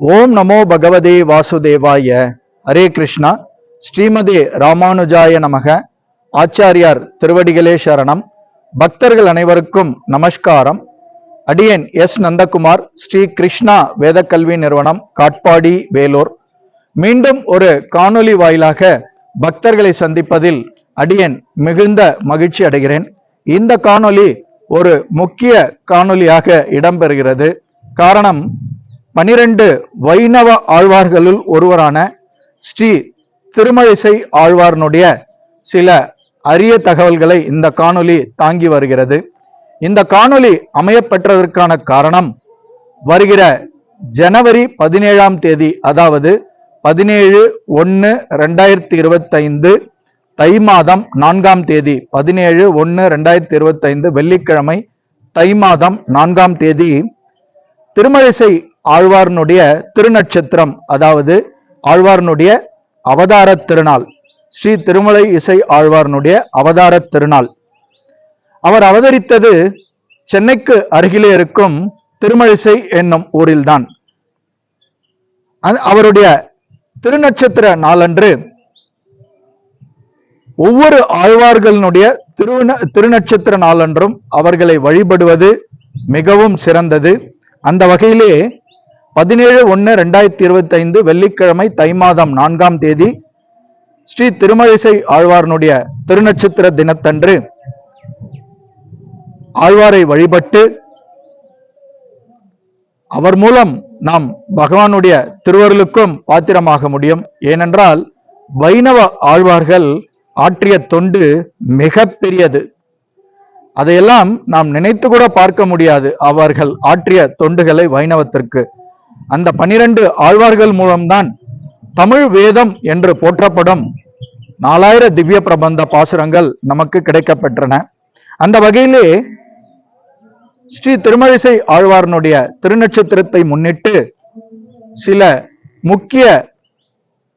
ஓம் நமோ பகவதே வாசுதேவாய ஹரே கிருஷ்ணா. ஸ்ரீமதே ராமானுஜாய நமக. ஆச்சாரியார் திருவடிகளே சரணம். பக்தர்கள் அனைவருக்கும் நமஸ்காரம். அடியன் எஸ் நந்தகுமார் ஸ்ரீ கிருஷ்ணா வேதக்கல்வி நிறுவனம் காட்பாடி வேலூர். மீண்டும் ஒரு காணொலி வாயிலாக பக்தர்களை சந்திப்பதில் அடியன் மிகுந்த மகிழ்ச்சி அடைகிறேன். இந்த காணொலி ஒரு முக்கிய காணொளியாக இடம்பெறுகிறது. காரணம் பனிரெண்டு வைணவ ஆழ்வார்களுள் ஒருவரான ஸ்ரீ திருமழிசை ஆழ்வாரனுடைய சில அரிய தகவல்களை இந்த காணொலி தாங்கி வருகிறது. இந்த காணொலி அமையப்பெற்றதற்கான காரணம் வருகிற ஜனவரி பதினேழாம் தேதி அதாவது பதினேழு ஒன்று ரெண்டாயிரத்தி இருபத்தைந்து தை மாதம் நான்காம் தேதி பதினேழு ஒன்று ரெண்டாயிரத்தி இருபத்தைந்து வெள்ளிக்கிழமை தை மாதம் நான்காம் தேதி திருமழிசை ஆழ்வார்னுடைய திருநட்சத்திரம் அதாவது ஆழ்வார்னுடைய அவதார திருநாள். ஸ்ரீ திருமலை இசை ஆழ்வார்னுடைய அவதார திருநாள். அவர் அவதரித்தது சென்னைக்கு அருகிலே இருக்கும் திருமழிசை என்னும் ஊரில்தான். அது- அவருடைய திருநட்சத்திர நாளன்று ஒவ்வொரு ஆழ்வார்களுடைய திருந திருநட்சத்திர நாளன்றும் அவர்களை வழிபடுவது மிகவும் சிறந்தது. அந்த வகையிலே பதினேழு ஒன்று ரெண்டாயிரத்தி இருபத்தைந்து வெள்ளிக்கிழமை தை மாதம் நான்காம் தேதி ஸ்ரீ திருமழிசை ஆழ்வாரனுடைய திருநட்சத்திர தினத்தன்று ஆழ்வாரை வழிபட்டு அவர் மூலம் நாம் பகவானுடைய திருவருளுக்கும் பாத்திரமாக முடியும். ஏனென்றால் வைணவ ஆழ்வார்கள் ஆற்றிய தொண்டு மிக பெரியது அதையெல்லாம் நாம் நினைத்து கூட பார்க்க முடியாது. அவர்கள் ஆற்றிய தொண்டுகளை வைணவத்திற்கு. அந்த பனிரெண்டு ஆழ்வார்கள் மூலம்தான் தமிழ் வேதம் என்று போற்றப்படும் நாலாயிர திவ்ய பிரபந்த பாசுரங்கள் நமக்கு கிடைக்கப்பெற்றன. அந்த வகையிலே ஸ்ரீ திருமழிசை ஆழ்வாரனுடைய திருநட்சத்திரத்தை முன்னிட்டு சில முக்கிய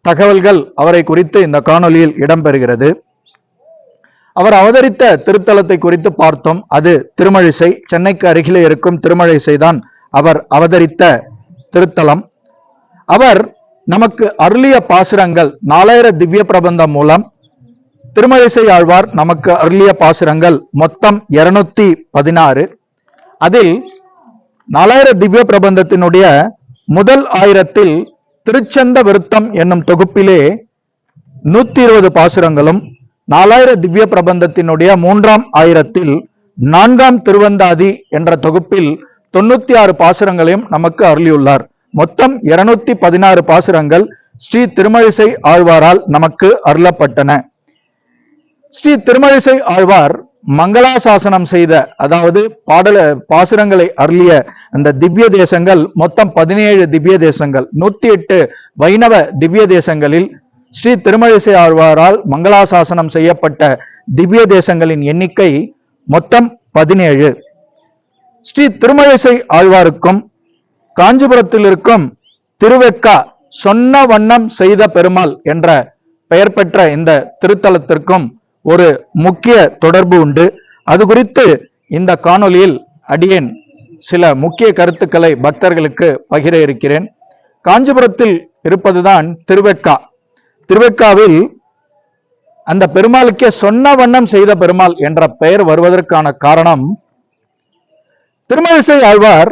தகவல்கள் அவரை குறித்து இந்த காணொலியில் இடம்பெறுகிறது. அவர் அவதரித்த திருத்தலத்தை குறித்து பார்த்தோம். அது திருமழிசை. சென்னைக்கு அருகிலே இருக்கும் திருமழிசை தான் அவர் அவதரித்த திருத்தலம். அவர் நமக்கு அருளிய பாசுரங்கள் நாலாயிர திவ்ய பிரபந்தம் மூலம் திருமழிசை ஆழ்வார் நமக்கு அருளிய பாசுரங்கள் மொத்தம் இருநூத்தி பதினாறு. அதில் நாலாயிர திவ்ய பிரபந்தத்தினுடைய முதல் ஆயிரத்தில் திருச்சந்த விருத்தம் என்னும் தொகுப்பிலே நூத்தி இருபது பாசுரங்களும் நாலாயிர திவ்ய பிரபந்தத்தினுடைய மூன்றாம் ஆயிரத்தில் நான்காம் திருவந்தாதி என்ற தொகுப்பில் தொண்ணூத்தி ஆறு பாசுரங்களையும் நமக்கு அருளியுள்ளார். மொத்தம் இருநூத்தி பதினாறு பாசுரங்கள் ஸ்ரீ திருமழிசை ஆழ்வாரால் நமக்கு அருளப்பட்டன. ஸ்ரீ திருமழிசை ஆழ்வார் மங்களாசாசனம் செய்த அதாவது பாடல பாசுரங்களை அருளிய அந்த திவ்ய தேசங்கள் மொத்தம் பதினேழு திவ்ய தேசங்கள் நூத்தி எட்டு வைணவ திவ்ய தேசங்களில் ஸ்ரீ திருமழிசை ஆழ்வாரால் மங்களாசாசனம் செய்யப்பட்ட திவ்ய தேசங்களின் எண்ணிக்கை மொத்தம் பதினேழு. ஸ்ரீ திருமழிசை ஆழ்வாருக்கும் காஞ்சிபுரத்தில் இருக்கும் திருவெக்கா சொன்ன வண்ணம் செய்த பெருமாள் என்ற பெயர் பெற்ற இந்த திருத்தலத்திற்கும் ஒரு முக்கிய தொடர்பு உண்டு. அது குறித்து இந்த காணொளியில் அடியேன் சில முக்கிய கருத்துக்களை பக்தர்களுக்கு பகிர இருக்கிறேன். காஞ்சிபுரத்தில் இருப்பதுதான் திருவெக்கா. திருவெக்காவில் அந்த பெருமாளுக்கே சொன்ன வண்ணம் செய்த பெருமாள் என்ற பெயர் வருவதற்கான காரணம் திருமழிசை ஆழ்வார்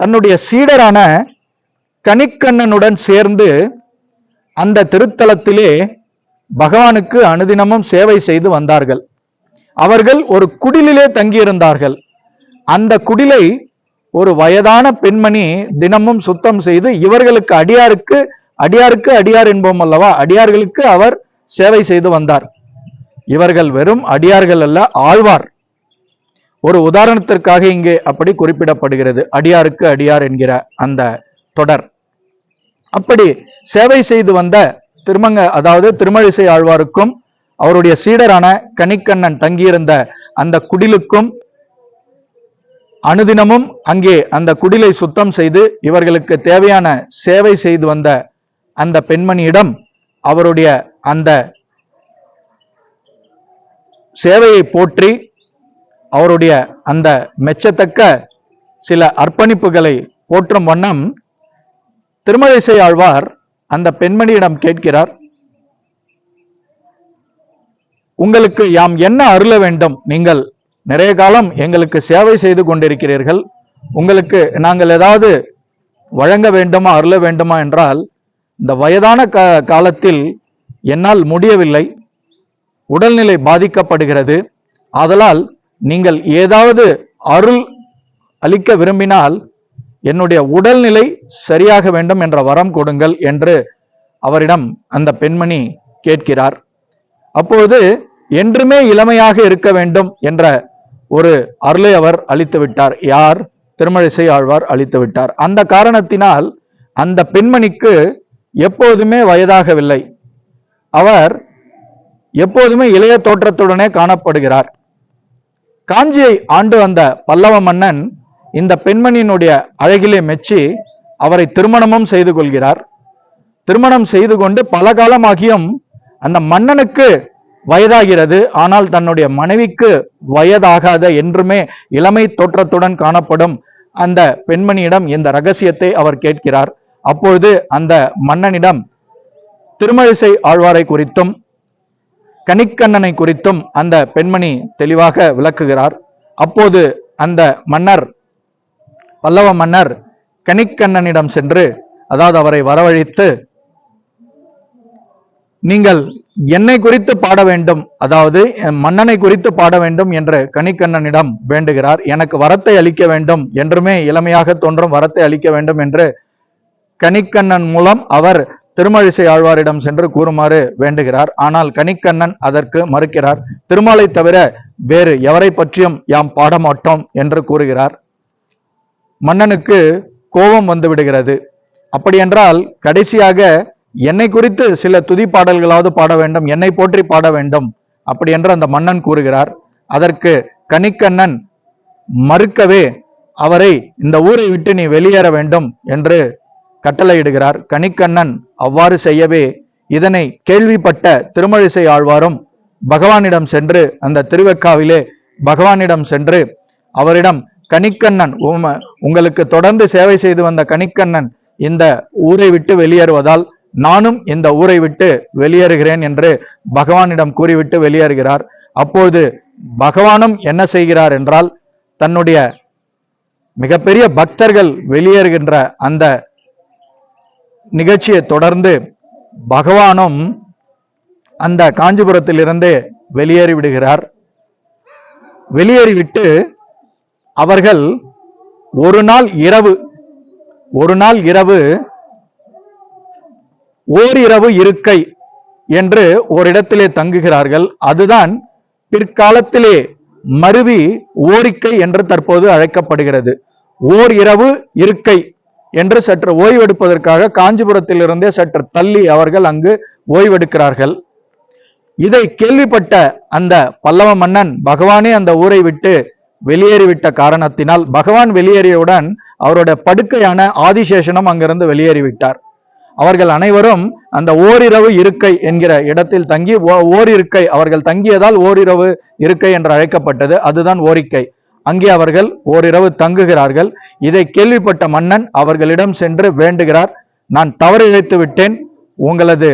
தன்னுடைய சீடரான கனிக்கண்ணனுடன் சேர்ந்து அந்த திருத்தலத்திலே பகவானுக்கு அனுதினமும் சேவை செய்து வந்தார்கள். அவர்கள் ஒரு குடிலிலே தங்கியிருந்தார்கள். அந்த குடிலை ஒரு வயதான பெண்மணி தினமும் சுத்தம் செய்து இவர்களுக்கு அடியாருக்கு அடியாருக்கு அடியார் என்போம் அல்லவா? அடியார்களுக்கு அவர் சேவை செய்து வந்தார். இவர்கள் வெறும் அடியார்கள் அல்ல ஆழ்வார். ஒரு உதாரணத்திற்காக இங்கே அப்படி குறிப்பிடப்படுகிறது. அடியாருக்கு அடியார் என்கிற அந்த தொடர். அப்படி சேவை செய்து வந்த திருமங்க அதாவது திருமழிசை ஆழ்வாருக்கும் அவருடைய சீடரான கனிக்கண்ணன் தங்கியிருந்த அந்த குடிலுக்கும் அனுதினமும் அங்கே அந்த குடிலை சுத்தம் செய்து இவர்களுக்கு தேவையான சேவை செய்து வந்த அந்த பெண்மணியிடம் அவருடைய அந்த சேவையை போற்றி அவருடைய அந்த மெச்சத்தக்க சில அர்ப்பணிப்புகளை போற்றும் வண்ணம் திருமழிசை ஆழ்வார் அந்த பெண்மணியிடம் கேட்கிறார் உங்களுக்கு யாம் என்ன அருள வேண்டும்? நீங்கள் நிறைய காலம் எங்களுக்கு சேவை செய்து கொண்டிருக்கிறீர்கள். உங்களுக்கு நாங்கள் ஏதாவது வழங்க வேண்டுமா அருள வேண்டுமா என்றால் இந்த வயதான கா காலத்தில் என்னால் முடியவில்லை. உடல்நிலை பாதிக்கப்படுகிறது. ஆதலால் நீங்கள் ஏதாவது அருள் அளிக்க விரும்பினால் என்னுடைய உடல்நிலை சரியாக வேண்டும் என்ற வரம் கொடுங்கள் என்று அவரிடம் அந்த பெண்மணி கேட்கிறார். அப்பொழுது என்றுமே இளமையாக இருக்க வேண்டும் என்ற ஒரு அருளை அவர் அளித்து விட்டார். யார்? திருமழிசை ஆழ்வார் அளித்து விட்டார். அந்த காரணத்தினால் அந்த பெண்மணிக்கு எப்போதுமே வயதாகவில்லை. அவர் எப்போதுமே இளைய தோற்றத்துடனே காணப்படுகிறார். காஞ்சியை ஆண்டு வந்த பல்லவ மன்னன் இந்த பெண்மணியினுடைய அழகிலே மெச்சி அவரை திருமணமும் செய்து கொள்கிறார். திருமணம் செய்து கொண்டு பல காலமாகியும் அந்த மன்னனுக்கு வயதாகிறது. ஆனால் தன்னுடைய மனைவிக்கு வயதாகாத என்றுமே இளமை தோற்றத்துடன் காணப்படும் அந்த பெண்மணியிடம் இந்த ரகசியத்தை அவர் கேட்கிறார். அப்பொழுது அந்த மன்னனிடம் திருமழிசை ஆழ்வாரை குறித்தும் கணிக்கண்ணனை குறித்தும் அந்த பெண்மணி தெளிவாக விளக்குகிறார். அப்போது அந்த மன்னர் பல்லவ மன்னர் கனிக்கண்ணனிடம் சென்று அதாவது அவரை வரவழைத்து நீங்கள் என்னை குறித்து பாட வேண்டும் அதாவது மன்னனை குறித்து பாட வேண்டும் என்று கணிக்கண்ணனிடம் வேண்டுகிறார். எனக்கு வரத்தை அளிக்க வேண்டும் என்றுமே இளமையாக தோன்றும் வரத்தை அளிக்க வேண்டும் என்று கணிக்கண்ணன் மூலம் அவர் திருமழிசை ஆழ்வாரிடம் சென்று கூறுமாறு வேண்டுகிறார். ஆனால் கனிக்கண்ணன் அதற்கு மறுக்கிறார். திருமாலை தவிர வேறு எவரை பற்றியும் யாம் பாட மாட்டோம் என்று கூறுகிறார். மன்னனுக்கு கோபம் வந்து விடுகிறது. அப்படியென்றால் கடைசியாக என்னை குறித்து சில துதி பாடல்களாவது பாட வேண்டும் என்னை போற்றி பாட வேண்டும் அப்படி என்று அந்த மன்னன் கூறுகிறார். அதற்கு கனிக்கண்ணன் மறுக்கவே அவரை இந்த ஊரை விட்டு நீ வெளியேற வேண்டும் என்று கட்டளையிடுகிறார். கணிக்கண்ணன் அவ்வாறு செய்யவே இதனை கேள்விப்பட்ட திருமழிசை ஆழ்வாரும் பகவானிடம் சென்று அந்த திருவெக்காவிலே பகவானிடம் சென்று அவரிடம் கணிக்கண்ணன் உங்களுக்கு தொடர்ந்து சேவை செய்து வந்த கனிக்கண்ணன் இந்த ஊரை விட்டு வெளியேறுவதால் நானும் இந்த ஊரை விட்டு வெளியேறுகிறேன் என்று பகவானிடம் கூறிவிட்டு வெளியேறுகிறார். அப்போது பகவானும் என்ன செய்கிறார் என்றால் தன்னுடைய மிகப்பெரிய பக்தர்கள் வெளியேறுகின்ற அந்த நிகழ்ச்சியை தொடர்ந்து பகவானும் அந்த காஞ்சிபுரத்திலிருந்து வெளியேறி விடுகிறார். வெளியேறிவிட்டு அவர்கள் ஒரு நாள் இரவு ஒரு நாள் இரவு ஓரிரவு இருக்கை என்று ஓரிடத்திலே தங்குகிறார்கள். அதுதான் பிற்காலத்திலே மருவி ஓரிக்கை என்று தற்போது அழைக்கப்படுகிறது. ஓர் இரவு இருக்கை என்று சற்று ஓய்வெடுப்பதற்காக காஞ்சிபுரத்திலிருந்தே சற்று தள்ளி அவர்கள் அங்கு ஓய்வெடுக்கிறார்கள். இதை கேள்விப்பட்ட அந்த பல்லவ மன்னன் பகவானே அந்த ஊரை விட்டு வெளியேறிவிட்ட காரணத்தினால் பகவான் வெளியேறியவுடன் அவருடைய படுக்கையான ஆதிசேஷனும் அங்கிருந்து வெளியேறிவிட்டார். அவர்கள் அனைவரும் அந்த ஓரிரவு இருக்கை என்கிற இடத்தில் தங்கி ஓ- ஓரிருக்கை அவர்கள் தங்கியதால் ஓரிரவு இருக்கை என்று அழைக்கப்பட்டது. அதுதான் ஓரிக்கை. அங்கே அவர்கள் ஓரிரவு தங்குகிறார்கள். இதை கேள்விப்பட்ட மன்னன் அவர்களிடம் சென்று வேண்டுகிறார். நான் தவறு இழைத்து விட்டேன். உங்களது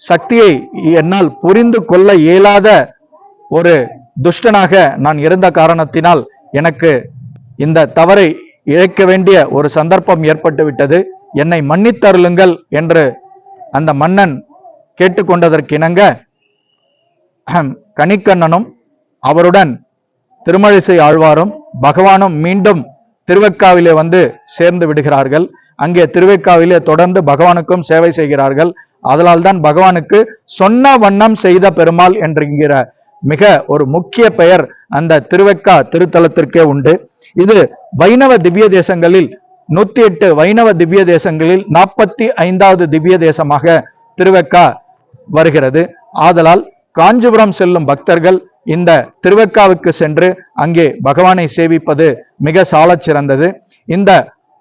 சக்தியை என்னால் புரிந்து கொள்ள இயலாத ஒரு துஷ்டனாக நான் இருந்த காரணத்தினால் எனக்கு இந்த தவறை இழைக்க வேண்டிய ஒரு சந்தர்ப்பம் ஏற்பட்டு விட்டது என்னை மன்னித்தருளுங்கள் என்று அந்த மன்னன் கேட்டுக்கொண்டதற்கிணங்க அஹம், கனிக்கண்ணனும் அவருடன் திருமழிசை ஆழ்வாரும் பகவானும் மீண்டும் திருவெக்காவிலே வந்து சேர்ந்து விடுகிறார்கள். அங்கே திருவெக்காவிலே தொடர்ந்து பகவானுக்கும் சேவை செய்கிறார்கள். அதனால்தான் பகவானுக்கு சொன்ன வண்ணம் செய்த பெருமாள் என்கிற மிக ஒரு முக்கிய பெயர் அந்த திருவெக்கா திருத்தலத்திற்கே உண்டு. இது வைணவ திவ்ய தேசங்களில் நூத்தி எட்டு வைணவ திவ்ய தேசங்களில் நாற்பத்தி ஐந்தாவது திவ்ய தேசமாக திருவெக்கா வருகிறது. ஆதலால் காஞ்சிபுரம் செல்லும் பக்தர்கள் இந்த திருவெக்காவுக்கு சென்று அங்கே பகவானை சேவிப்பது மிக சாலச் சிறந்தது. இந்த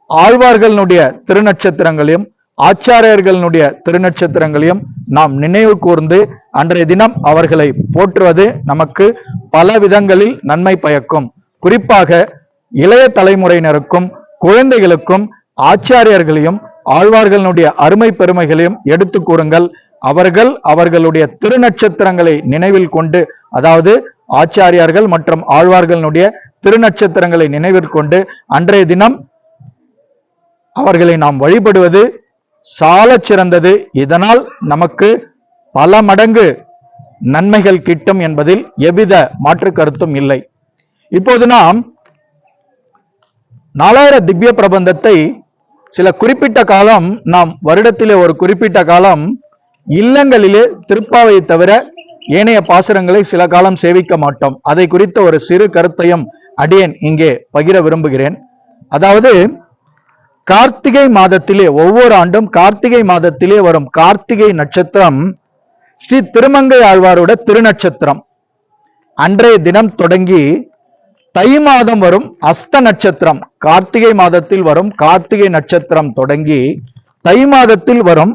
ஆழ்வார்களினுடைய திருநட்சத்திரங்களையும் ஆச்சாரியர்களுடைய திருநட்சத்திரங்களையும் நாம் நினைவு கூர்ந்து அன்றைய தினம் அவர்களை போற்றுவது நமக்கு பல விதங்களில் நன்மை பயக்கும். குறிப்பாக இளைய தலைமுறையினருக்கும் குழந்தைகளுக்கும் ஆச்சாரியர்களையும் ஆழ்வார்களுடைய அருமை பெருமைகளையும் எடுத்து கூறுங்கள். அவர்கள் அவர்களுடைய திருநட்சத்திரங்களை நினைவில் கொண்டு அதாவது ஆச்சாரியார்கள் மற்றும் ஆழ்வார்களுடைய திருநட்சத்திரங்களை நினைவில் கொண்டு அன்றைய தினம் அவர்களை நாம் வழிபடுவது சால சிறந்தது. இதனால் நமக்கு பல மடங்கு நன்மைகள் கிட்டும் என்பதில் எவ்வித மாற்று கருத்தும் இல்லை. இப்போது நாம் நாலாயிர திவ்ய பிரபந்தத்தை சில குறிப்பிட்ட காலம் நாம் வருடத்திலே ஒரு குறிப்பிட்ட காலம் இல்லங்களிலே திருப்பாவை தவிர ஏனைய பாசுரங்களை சில காலம் சேவிக்க மாட்டோம். அதை குறித்த ஒரு சிறு கருத்தையும் அடியேன் இங்கே பகிர விரும்புகிறேன். அதாவது கார்த்திகை மாதத்திலே ஒவ்வொரு ஆண்டும் கார்த்திகை மாதத்திலே வரும் கார்த்திகை நட்சத்திரம் ஸ்ரீ திருமங்கை ஆழ்வாரோட திருநட்சத்திரம். அன்றைய தினம் தொடங்கி தை மாதம் வரும் அஸ்த நட்சத்திரம். கார்த்திகை மாதத்தில் வரும் கார்த்திகை நட்சத்திரம் தொடங்கி தை மாதத்தில் வரும்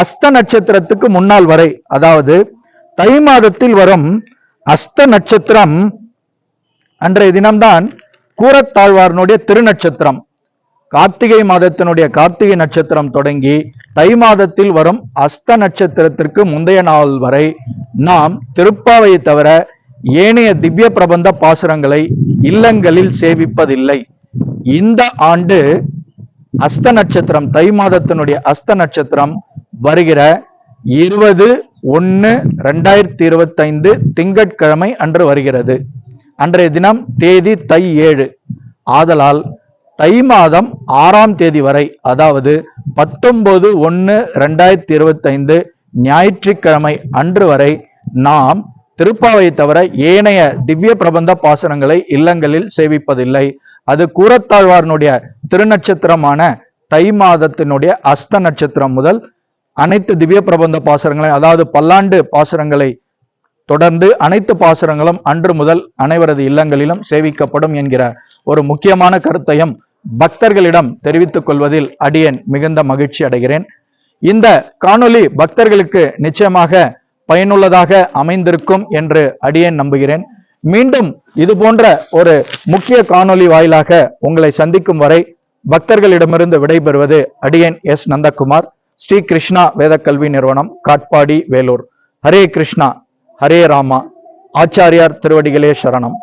அஸ்த நட்சத்திரத்துக்கு முன்னால் வரை அதாவது தை மாதத்தில் வரும் அஸ்த நட்சத்திரம் அன்றைய தினம்தான் கூரத்தாழ்வாரனுடைய திருநட்சத்திரம். கார்த்திகை மாதத்தினுடைய கார்த்திகை நட்சத்திரம் தொடங்கி தை மாதத்தில் வரும் அஸ்த நட்சத்திரத்திற்கு முந்தைய நாள் வரை நாம் திருப்பாவையை தவிர ஏனைய திவ்ய பிரபந்த பாசுரங்களை இல்லங்களில் சேவிப்பதில்லை. இந்த ஆண்டு அஸ்த நட்சத்திரம் தை மாதத்தினுடைய அஸ்த நட்சத்திரம் வருகிற இருபது ஒன்று ரெண்டாயிரத்தி இருபத்தைந்து திங்கட்கிழமை அன்று வருகிறது. அன்றைய தினம் தேதி தை ஏழு. ஆதலால் தை மாதம் ஆறாம் தேதி வரை அதாவது பத்தொன்பது ஒன்று ரெண்டாயிரத்தி இருபத்தைந்து ஞாயிற்றுக்கிழமை அன்று வரை நாம் திருப்பாவை தவிர ஏனைய திவ்ய பிரபந்த பாசனங்களை இல்லங்களில் சேவிப்பதில்லை. அது கூரத்தாழ்வாரனுடைய திருநட்சத்திரமான தை மாதத்தினுடைய அஸ்த நட்சத்திரம் முதல் அனைத்து திவ்ய பிரபந்த பாசுரங்களை அதாவது பல்லாண்டு பாசுரங்களை தொடர்ந்து அனைத்து பாசுரங்களும் அன்று முதல் அனைவரது இல்லங்களிலும் சேவிக்கப்படும் என்கிற ஒரு முக்கியமான கருத்தையும் பக்தர்களிடம் தெரிவித்துக் கொள்வதில் அடியேன் மிகுந்த மகிழ்ச்சி அடைகிறேன். இந்த காணொலி பக்தர்களுக்கு நிச்சயமாக பயனுள்ளதாக அமைந்திருக்கும் என்று அடியேன் நம்புகிறேன். மீண்டும் இது போன்ற ஒரு முக்கிய காணொளி வாயிலாக உங்களை சந்திக்கும் வரை பக்தர்களிடமிருந்து விடைபெறுவது அடியேன் எஸ். நந்தகுமார். ஸ்ரீ கிருஷ்ணா வேத கல்வி நிறுவனம் காட்பாடி வேலூர். ஹரே கிருஷ்ணா ஹரே ராமா. ஆச்சாரியார் திருவடிகளே சரணம்.